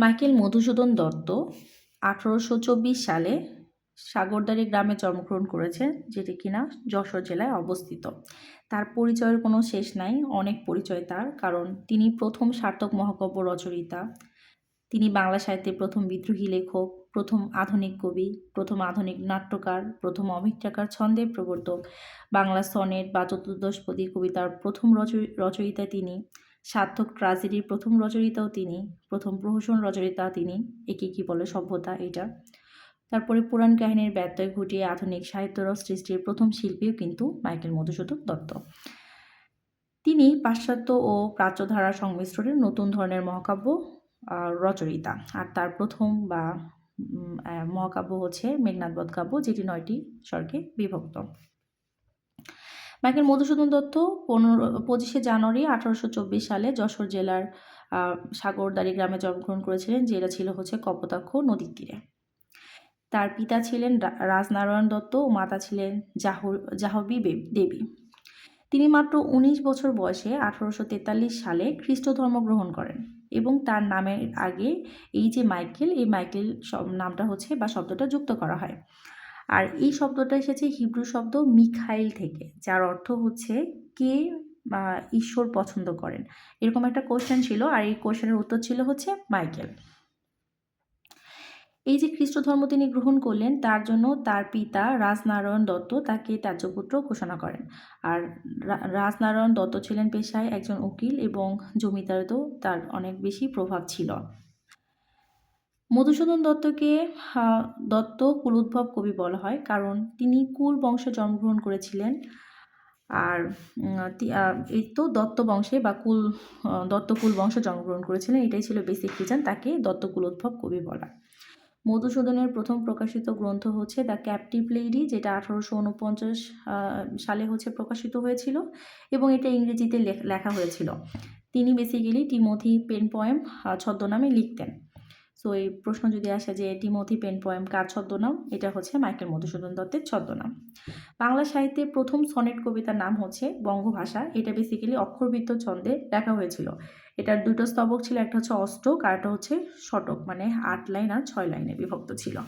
Michael Madhusudan Dutta আঠারোশো চব্বিশ সালে সাগরদাড়ি গ্রামে জন্মগ্রহণ করেছেন যেটি কিনা যশোর জেলায় অবস্থিত। তার পরিচয়ের কোনো শেষ নাই, অনেক পরিচয় তার, কারণ তিনি প্রথম সার্থক মহাকাব্য রচয়িতা। তিনি বাংলা সাহিত্যের প্রথম বিদ্রোহী লেখক, প্রথম আধুনিক কবি, প্রথম আধুনিক নাট্যকার, প্রথম অভিজ্ঞাকার ছন্দের প্রবর্তক। বাংলা সনেট বা চতুর্দশপদী কবিতার প্রথম রচয়ি- রচয়িতা তিনি। সার্থক ট্রাজেডির প্রথম রচয়িতাও তিনি, প্রথম প্রহসন রচয়িতা তিনি, একে কি বলে সভ্যতা এটা। তারপরে পুরাণ কাহিনীর ব্যত্যয় ঘটিয়ে আধুনিক সাহিত্যরস সৃষ্টির প্রথম শিল্পীও কিন্তু মাইকেল মধুসূদন দত্ত। তিনি পাশ্চাত্য ও প্রাচ্যধারা সংমিশ্রণের নতুন ধরনের মহাকাব্য রচয়িতা। আর তার প্রথম বা মহাকাব্য হচ্ছে মেঘনাথবধ কাব্য, যেটি নয়টি স্বর্গে বিভক্ত। মাইকেল মধুসূদন দত্ত পনেরো, পঁচিশে জানুয়ারি আঠারোশো চব্বিশ সালে যশোর জেলার সাগরদারি গ্রামে জন্মগ্রহণ করেছিলেন, যেটা ছিল হচ্ছে কপোতাক্ষ নদীর তীরে। তার পিতা ছিলেন রাজনারায়ণ দত্ত ও মাতা ছিলেন জাহর জাহবি দেবী। তিনি মাত্র উনিশ বছর বয়সে আঠারোশো তেতাল্লিশ সালে খ্রিস্ট ধর্ম গ্রহণ করেন এবং তার নামের আগে এই যে মাইকেল, এই মাইকেল নামটা হচ্ছে বা শব্দটা যুক্ত করা হয়। আর এই শব্দটা এসেছে হিব্রু শব্দ মিখাইল থেকে, যার অর্থ হচ্ছে কে ঈশ্বর পছন্দ করেন। এরকম একটা কোশ্চেন ছিল আর এই কোশ্চেনের উত্তর ছিল হচ্ছে মাইকেল। এই যে খ্রিস্ট ধর্ম তিনি গ্রহণ করলেন, তার জন্য তার পিতা রাজনারায়ণ দত্ত তাকে ত্যায্যপুত্র ঘোষণা করেন। আর রাজনারায়ণ দত্ত ছিলেন পেশায় একজন উকিল এবং জমিদারেতেও তার অনেক বেশি প্রভাব ছিল। মধুসূদন দত্তকে দত্ত কুলোদ্ভব কবি বলা হয়, কারণ তিনি কুল বংশে জন্মগ্রহণ করেছিলেন। আর এই তো দত্ত বংশে বা কুল দত্তকুল বংশে জন্মগ্রহণ করেছিলেন, এটাই ছিল বেসিক রিজন তাকে দত্তকুলোদ্ভব কবি বলা। মধুসূদনের প্রথম প্রকাশিত গ্রন্থ হচ্ছে দ্য ক্যাপটিভ লেডি যেটা আঠারোশো উনপঞ্চাশ সালে হচ্ছে প্রকাশিত হয়েছিল এবং এটা ইংরেজিতে লেখা হয়েছিল। তিনি বেসিক্যালি টিমোথি পেন পয়েম ছদ্মনামে লিখতেন। সো এই প্রশ্ন যদি আসে যে টিমোথি পেন পয়েম কার ছদ্মনাম? এটা হচ্ছে মাইকেল মধুসূদন দত্তের ছদ্মনাম। বাংলা সাহিত্যে প্রথম সনেট কবিতার নাম হচ্ছে বঙ্গভাষা। এটা বেসিক্যালি অক্ষরবৃত্ত ছন্দে লেখা হয়েছিল। এটার দুটো স্তবক ছিল, একটা হচ্ছে অষ্টক আর একটা হচ্ছে শতক মানে আট লাইন আর ছয় লাইনে বিভক্ত ছিল।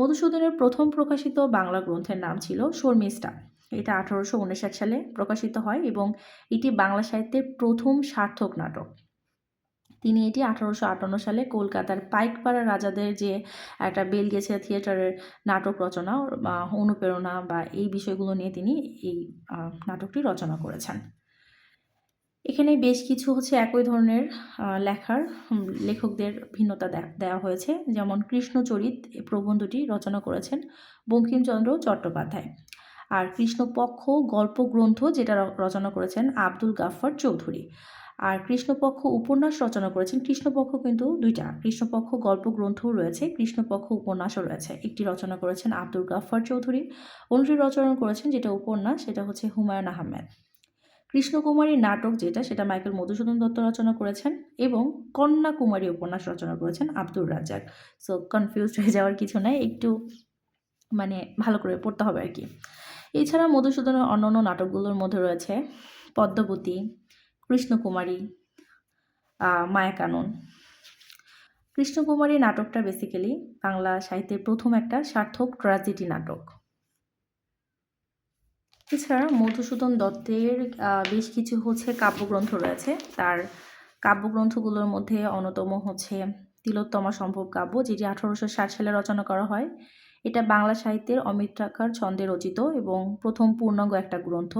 মধুসূদনের প্রথম প্রকাশিত বাংলা গ্রন্থের নাম ছিল শর্মিষ্ঠা। এটা আঠারোশো উনষাট সালে প্রকাশিত হয় এবং এটি বাংলা সাহিত্যের প্রথম সার্থক নাটক। তিনি এটি আঠারোশো আটান্ন সালে কলকাতার পাইকপাড়া রাজাদের যে একটা বেলগেছে থিয়েটারের নাটক রচনা বা অনুপ্রেরণা বা এই বিষয়গুলো নিয়ে তিনি এই নাটকটি রচনা করেছেন। এখানে বেশ কিছু হচ্ছে একই ধরনের লেখার লেখকদের ভিন্নতা দেওয়া হয়েছে। যেমন কৃষ্ণচরিত প্রবন্ধটি রচনা করেছেন বঙ্কিমচন্দ্র চট্টোপাধ্যায়। আর কৃষ্ণপক্ষ গল্প গ্রন্থ যেটা রচনা করেছেন আব্দুল গাফফার চৌধুরী। আর কৃষ্ণপক্ষ উপন্যাস রচনা করেছেন। কৃষ্ণপক্ষ কিন্তু দুইটা, কৃষ্ণপক্ষ গল্প গ্রন্থও রয়েছে, কৃষ্ণপক্ষ উপন্যাসও রয়েছে। একটি রচনা করেছেন আব্দুল গাফফার চৌধুরী, অন্যটি রচনা করেছেন যেটা উপন্যাস, সেটা হচ্ছে হুমায়ুন আহমেদ। কৃষ্ণকুমারী নাটক যেটা, সেটা মাইকেল মধুসূদন দত্ত রচনা করেছেন এবং কন্যাকুমারী উপন্যাস রচনা করেছেন আব্দুর রাজ্জাক। সো কনফিউজ হয়ে যাওয়ার কিছু নাই, একটু মানে ভালো করে পড়তে হবে আর কি। এছাড়া মধুসূদনের অন্যান্য নাটকগুলোর মধ্যে রয়েছে পদ্মবতী কৃষ্ণকুমারী মায়াকানন। কৃষ্ণকুমারী নাটকটা বেসিক্যালি বাংলা সাহিত্যের প্রথম একটা সার্থক ট্র্যাজেডি নাটক। এছাড়া মধুসূদন দত্তের বেশ কিছু হচ্ছে কাব্যগ্রন্থ রয়েছে। তার কাব্যগ্রন্থগুলোর মধ্যে অন্যতম হচ্ছে তিলোত্তমা সম্ভব কাব্য, যেটি আঠারোশো ষাট সালে রচনা করা হয়। এটা বাংলা সাহিত্যের অমিত্রাকার ছন্দে রচিত এবং প্রথম পূর্ণাঙ্গ একটা গ্রন্থ।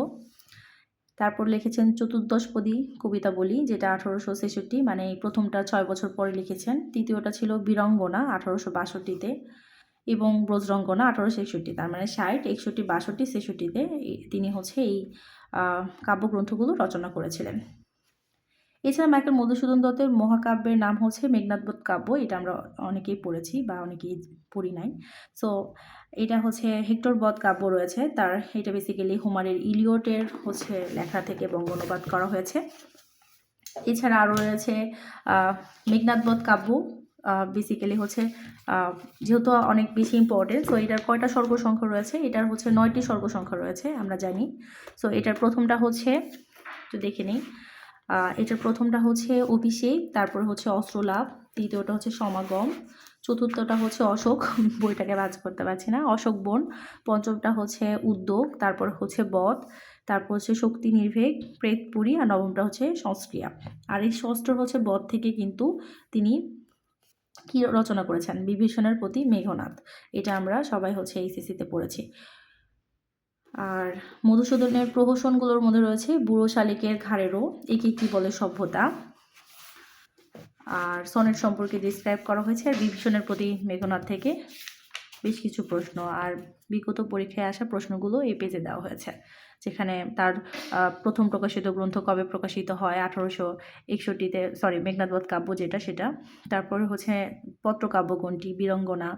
তারপর লিখেছেন চতুর্দশপদী কবিতা বলি, যেটা আঠারোশো ছেষট্টি মানে প্রথমটা ছয় বছর পরে লিখেছেন। তৃতীয়টা ছিল বীরঙ্গনা আঠারোশো বাষট্টিতে এবং ব্রজরঙ্গনা আঠারোশো একষট্টি তার মানে ষাট, একষট্টি, বাষট্টি, ছেষট্টিতে তিনি হচ্ছে এই কাব্যগ্রন্থগুলো রচনা করেছিলেন। এছাড়া মাইকেল মধুসূদন দত্তের মহাকাব্যের নাম হচ্ছে মেঘনাথবোধ কাব্য। এটা আমরা অনেকেই পড়েছি বা অনেকেই পড়ি নাই। সো এটা হচ্ছে হেক্টর বধ কাব্য রয়েছে। তার, এটা বেসিক্যালি হোমারের ইলিয়টের হচ্ছে লেখা থেকে বঙ্গ করা হয়েছে। এছাড়া আরও রয়েছে মেঘনাথবধ কাব্য। বেসিক্যালি হচ্ছে যেহেতু অনেক বেশি ইম্পর্টেন্ট সো এটার কয়টা স্বর্গ সংখ্যা রয়েছে? এটার হচ্ছে নয়টি স্বর্গ সংখ্যা রয়েছে, আমরা জানি। সো এটার প্রথমটা হচ্ছে, একটু দেখে নিই। এটার প্রথমটা হচ্ছে অভিষেক, তারপর হচ্ছে অস্ত্রলাভ তৃতীয়টা হচ্ছে সমাগম, চতুর্থটা হচ্ছে অশোক, বইটাকে বাজ করতে পারছি না, অশোক বন, পঞ্চমটা হচ্ছে উদ্যোগ, তারপর হচ্ছে বধ, তারপর হচ্ছে শক্তি নির্ভেক প্রেতপুরী আর নবমটা হচ্ছে সংস্ক্রিয়া। আর এই ষষ্ঠ হচ্ছে বধ থেকে কিন্তু তিনি কি রচনা করেছেন? বিভীষণের প্রতি মেঘনাথ এটা আমরা সবাই হচ্ছে এইসিসিতে পড়েছি। আর মধুসূদনের প্রহসনগুলোর মধ্যে রয়েছে বুড়ো শালিকের ঘাড়েরও একে কি বলে সভ্যতা। আর সনেট সম্পর্কে ডিসক্রাইব করা হয়েছে আর বিভীষণের প্রতি মেঘনাথ থেকে বেশ কিছু প্রশ্ন। আর বিগত পরীক্ষায় আসা প্রশ্নগুলো এই পেজে দেওয়া হয়েছে, যেখানে তার প্রথম প্রকাশিত গ্রন্থ কবে প্রকাশিত হয়? আঠারোশো একষট্টিতে সরি মেঘনাথবধ কাব্য যেটা সেটা। তারপরে হচ্ছে পত্রকাব্য কোনটি? বীরঙ্গনা,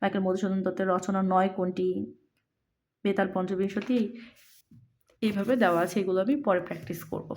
মাইকেল মধুসূদন দত্তের রচনা নয় কোনটি? বেতাল পঞ্চবিংশতি এইভাবে দেওয়া আছে এগুলো আমি পরে প্র্যাকটিস করব।